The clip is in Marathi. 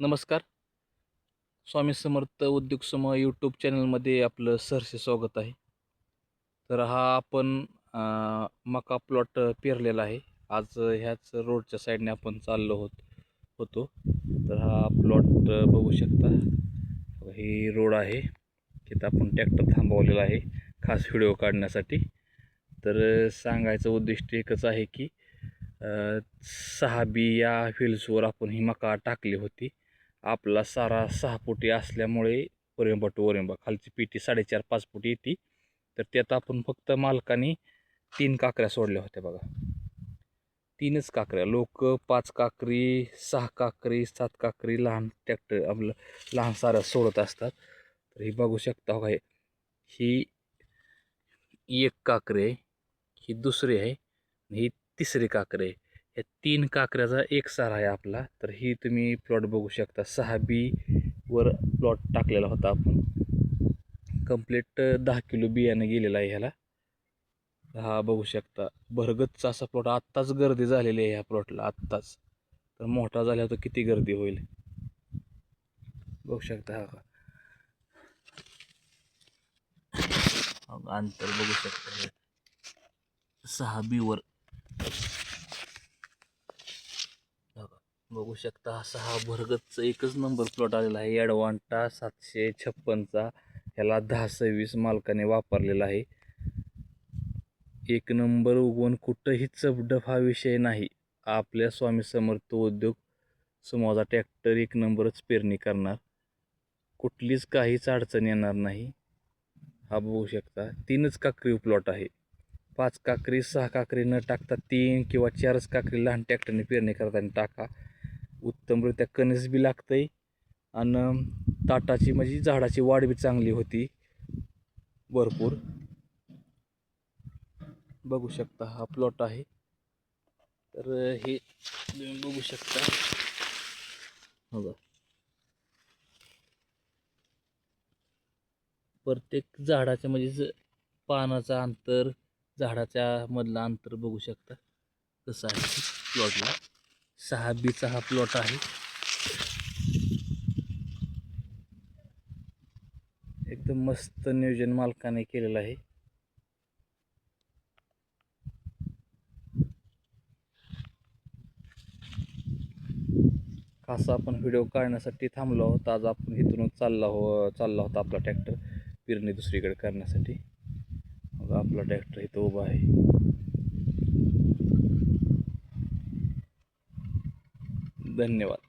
नमस्कार. स्वामी समर्थ उद्योग समूह यूट्यूब चॅनलमध्ये आपलं सहर्ष स्वागत आहे. तर हा आपण मका प्लॉट पेरलेला आहे. आज ह्याच रोडच्या साईडने आपण चाललो होत होतो. तर हा प्लॉट बघू शकता. ही रोड आहे. तिथं आपण ट्रॅक्टर थांबवलेला आहे खास व्हिडिओ काढण्यासाठी. तर सांगायचं उद्दिष्ट एकच आहे की सहा बी या व्हील्सवर आपण ही मका टाकली होती. आपला सारा सहा फुटी असल्यामुळे वरेंबा टू वरिंबा. खालची पिटी साडेचार पाच फुटी येते. तर त्यात आपण फक्त मालकाने तीन काकऱ्या सोडल्या होत्या बघा. तीनच काकऱ्या. लोक पाच काकरी सहा काकरी सात काकरी लहान ट्रॅक्टर आपलं लहान साऱ्या सोडत असतात. तर हे बघू शकता हो काय. ही एक काकरी आहे ही दुसरी आहे ही तिसरी काकरी आहे. या तीन काकऱ्याचा एक सारा आहे आपला. तर ही तुम्ही प्लॉट बघू शकता. सहा बी वर प्लॉट टाकलेला होता आपण. कंप्लीट दहा किलो बियाणं गेलेलं आहे ह्याला. हा बघू शकता. भरगतचा असा प्लॉट आत्ताच गर्दी झालेली आहे ह्या प्लॉटला आत्ताच. तर मोठा झाल्यावर तर किती गर्दी होईल? बघू शकता हा का? अंतर बघू शकता सहा बीवर बघू शकता असा हा भरगतचा एकच नंबर प्लॉट आलेला आहे. ॲडवांटा सातशे छप्पनचा ह्याला दहा सव्वीस मालकाने वापरलेला आहे. एक नंबर उगवून कुठंही चपडप हा विषय नाही. आपल्या स्वामी समर्थ उद्योग समोरचा ट्रॅक्टर एक नंबरच पेरणी करणार. कुठलीच काहीच अडचण येणार नाही. हा बघू शकता तीनच काकरी प्लॉट आहे. पाच काकरी सहा काकरी न टाकता तीन किंवा चारच काकरी लहान ट्रॅक्टरने पेरणी करताना टाका. उत्तमरित्या कणस बी लागतंय. आणि ताटाची म्हणजे झाडाची वाढ बी चांगली होती. भरपूर. बघू शकता हा प्लॉट आहे. तर हे तुम्ही बघू शकता. हो बघा. प्रत्येक झाडाच्या म्हणजे ज- पानाचं अंतर झाडाच्या मधलं अंतर बघू शकता. कसं आहे प्लॉटला सहा बीचा हा प्लॉट आहे. एकदम मस्त नियोजन मालकाने केलेलं आहे. असा आपण व्हिडिओ काढण्यासाठी थांबलो आहोत आज आपण इथूनच चालला हो चालला होता आपला ट्रॅक्टर पेरणी दुसरीकडे करण्यासाठी. मग आपला ट्रॅक्टर इथं उभा आहे. धन्यवाद.